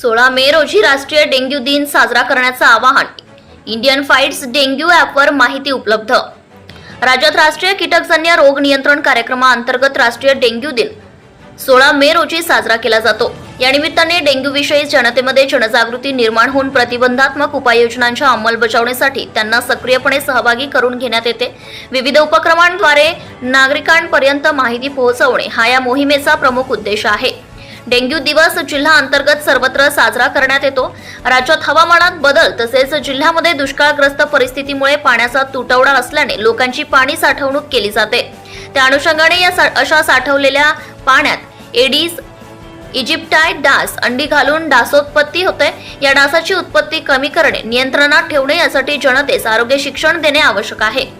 सोळा मे रोजी राष्ट्रीय डेंग्यू दिन साजरा करण्याचं आवाहन. इंडियन फाईट्स डेंग्यू ॲपवर माहिती उपलब्ध. राज्यात राष्ट्रीय कीटकजन्य रोग नियंत्रण कार्यक्रमाअंतर्गत राष्ट्रीय डेंग्यू दिन. सोळा मे रोजी साजरा केला जातो. या निमित्ताने जनतेमध्ये जनजागृती निर्माण होऊन प्रतिबंधात्मक उपाययोजनांच्या अंमलबजावणीसाठी त्यांना सक्रियपणे सहभागी करून घेण्यात येते. विविध उपक्रमांद्वारे नागरिकांपर्यंत माहिती पोहोचवणे हा या मोहिमेचा प्रमुख उद्देश आहे. डेंग्यू दिवस जिल्हा अंतर्गत सर्वत्र साजरा करण्यात येतो. राज्यात हवामानात बदल तसेच जिल्ह्यामध्ये दुष्काळग्रस्त परिस्थितीमुळे पाण्याचा तुटवडा असल्याने लोकांची पाणी साठवणूक केली जाते. त्या अनुषंगाने या सा- अशा साठवलेल्या पाण्यात एडीस इजिप्टाय डास अंडी घालून डासोत्पत्ती होते. या डासाची उत्पत्ती कमी करणे नियंत्रणात ठेवणे यासाठी जनतेस आरोग्य शिक्षण देणे आवश्यक आहे.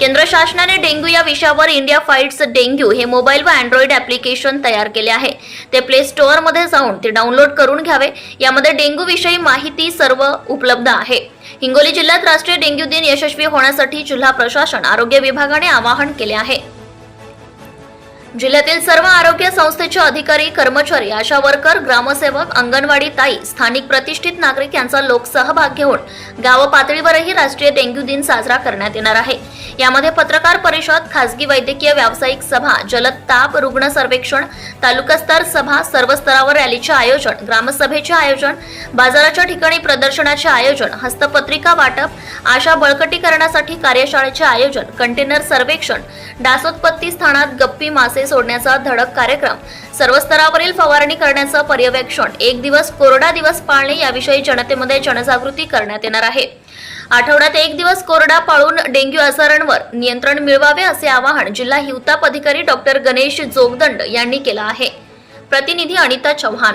केंद्र शासनाने डेंग्यू या विषयावर इंडिया फाईट्स डेंग्यू हे मोबाईल व अँड्रॉइड ॲप्लिकेशन तयार केले आहे. ते प्ले स्टोअरमध्ये जाऊन ते डाउनलोड करून घ्यावे. यामध्ये डेंग्यू विषयी माहिती सर्व उपलब्ध आहे. हिंगोली जिल्ह्यात राष्ट्रीय डेंग्यू दिन यशस्वी होण्यासाठी जिल्हा प्रशासन आरोग्य विभागाने आवाहन केले आहे. जिल्ह्यातील सर्व आरोग्य संस्थेचे अधिकारी कर्मचारी आशा वर्कर ग्रामसेवक अंगणवाडी ताई स्थानिक प्रतिष्ठित नागरिक यांचा लोकसहभाग घेऊन गाव पातळीवरही राष्ट्रीय डेंग्यू दिन साजरा करण्यात येणार आहे. यामध्ये पत्रकार परिषद खासगी वैद्यकीय व्यावसायिक सभा जलद ताप रुग्ण सर्वेक्षण तालुकास्तर सभा सर्व स्तरावर रॅलीचे आयोजन ग्रामसभेचे आयोजन बाजाराच्या ठिकाणी प्रदर्शनाचे आयोजन हस्तपत्रिका वाटप आशा बळकटीकरणासाठी कार्यशाळेचे आयोजन कंटेनर सर्वेक्षण डासोत्पत्ती स्थानात गप्पी मासे सोडण्याचा धडक कार्यक्रम. सर्व स्तरावरील फवारणी करण्याचं पर्यवेक्षण. एक दिवस कोरडा दिवस पाळणे याविषयी जनतेमध्ये जनजागृती करण्यात येणार आहे. आठवड्यात एक दिवस कोरडा पाळून डेंग्यू आजारांवर नियंत्रण मिळवावे असे आवाहन जिल्हा हिवताप अधिकारी डॉक्टर गणेश जोगदंड यांनी केलं आहे. प्रतिनिधी अनिता चव्हाण.